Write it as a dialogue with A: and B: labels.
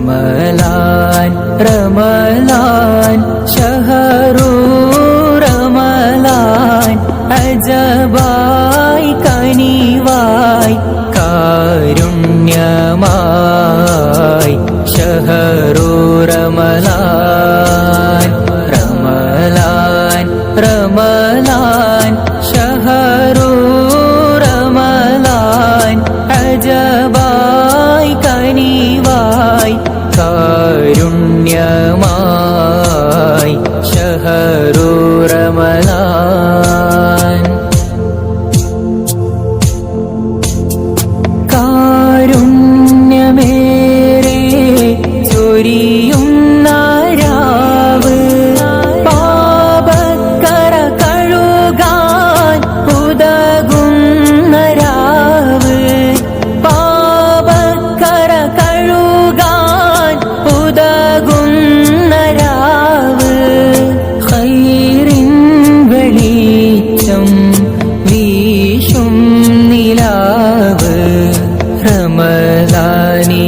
A: रमलान रमलान शहरू रमलान अजबाय कनिवाय कारुण्यमाय शहरू रमलान रमलान रमलान शहरू Maya ഷഹരു രമലാ Kamalani